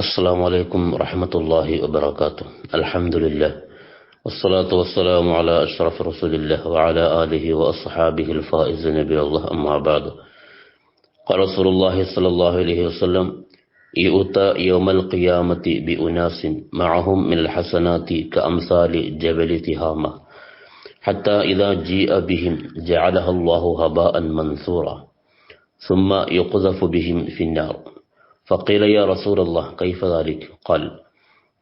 السلام عليكم ورحمة الله وبركاته. الحمد لله. والصلاة والسلام على أشرف رسول الله وعلى آله وأصحابه الفائز نبي الله أما بعد. قال رسول الله صلى الله عليه وسلم يؤتى يوم القيامة بأناس معهم من الحسنات كأمثال جبل تهامة حتى إذا جيء بهم جعلها الله هباء منثورا ثم يقذف بهم في النار. فقيل يا رسول الله كيف ذلك قال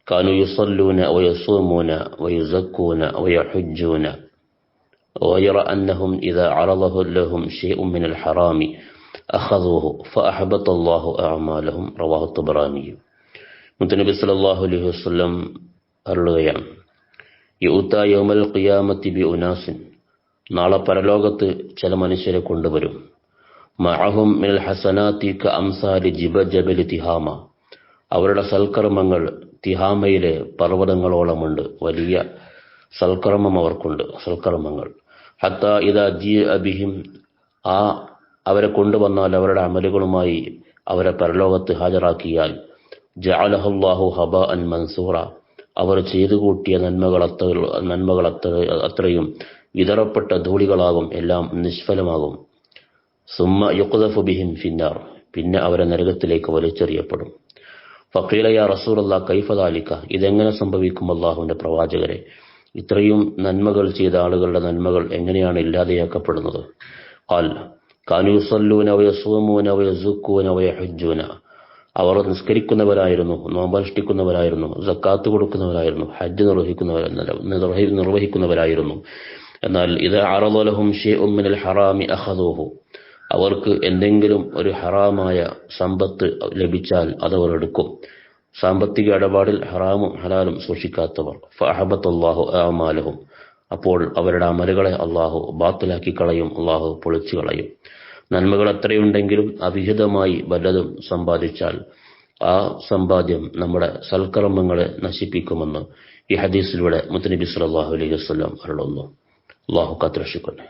كانوا يصلون ويصومون ويزكون ويحجون ويرى أنهم إذا عرضه لهم شيء من الحرام أخذوه فأحبط الله أعمالهم رواه الطبراني മുത്തനബി സല്ലല്ലാഹു അലൈഹി വസല്ലം അരുളുകയാണ് യൂത്ത യൗമൽ ഖിയാമത്തി ബി ഉനാസിൻ നാളെ പരലോകത്ത് ചില മനുഷ്യരെ കൊണ്ടുവരും മഅഹും മിനൽ ഹസനാത്തി ക അംസാലി ജിബ തിഹാമ. അവരുടെ സൽക്കർമ്മങ്ങൾ തിഹാമയിലെ പർവതങ്ങളോളമുണ്ട്. വലിയ സൽക്കർമ്മം അവർക്കുണ്ട്. സൽക്കർമ്മങ്ങൾ. ഹത്ത ഇതാ ജി അബിഹിം ആ അവരെ കൊണ്ടുവന്നാൽ അവരുടെ അമലുകളുമായി അവരെ പരലോകത്ത് ഹാജരാക്കിയാൽ ജഅലഹുല്ലാഹു ഹബ അൻ മൻസൂറ. അവർ ചെയ്തു കൂട്ടിയ നന്മകൾ അത്ര നന്മകൾ അത്ര അത്രയും വിതറപ്പെട്ട ധൂളികളാകും. എല്ലാം നിഷ്ഫലമാകും. സുമ്മ യുക്തഫു ബിഹിം ഫിന്നാർ. പിന്നെ അവരെ നരകത്തിലേക്ക് വലിച്ചെറിയപ്പെടും. ഫക്കീലയ അള്ളാഹ് കൈഫദാലിക്ക ഇതെങ്ങനെ സംഭവിക്കും അള്ളാഹുവിന്റെ പ്രവാചകരെ? ഇത്രയും നന്മകൾ ചെയ്ത ആളുകളുടെ നന്മകൾ എങ്ങനെയാണ് ഇല്ലാതെയാക്കപ്പെടുന്നത്? ഖാൽ കാനുസല്ലൂനവയസൂമൂനവയസുക്കൂനവയഹുജൂന അവർ നിസ്കരിക്കുന്നവരായിരുന്നു നോമ്പനുഷ്ഠിക്കുന്നവരായിരുന്നു സക്കാത്ത് കൊടുക്കുന്നവരായിരുന്നു ഹജ്ജ് നിർവഹിക്കുന്നവർ നിർവഹിക്കുന്നവരായിരുന്നു. എന്നാൽ ഇത് അറദലഹും ഷേ ഉമ്മിനൽ ഹറാമി അഹദൂഹു അവർക്ക് എന്തെങ്കിലും ഒരു ഹറാമായ സമ്പത്ത് ലഭിച്ചാൽ അതവർ എടുക്കും. സാമ്പത്തിക ഇടപാടിൽ ഹറാമും ഹലാലും സൂക്ഷിക്കാത്തവർ. അള്ളാഹു അമാലഹും അപ്പോൾ അവരുടെ അമലുകളെ അള്ളാഹു ബാത്തിലാക്കി കളയും അള്ളാഹു പൊളിച്ചു കളയും. നന്മകൾ എത്രയുണ്ടെങ്കിലും അവിഹിതമായി വല്ലതും സമ്പാദിച്ചാൽ ആ സമ്പാദ്യം നമ്മുടെ സൽക്കർമ്മങ്ങളെ നശിപ്പിക്കുമെന്ന് ഈ ഹദീസിലൂടെ മുത്തനബി സല്ലല്ലാഹു അലൈഹി വസല്ലം അരുളുന്നു. അള്ളാഹു കാത്തുരക്ഷിക്കട്ടെ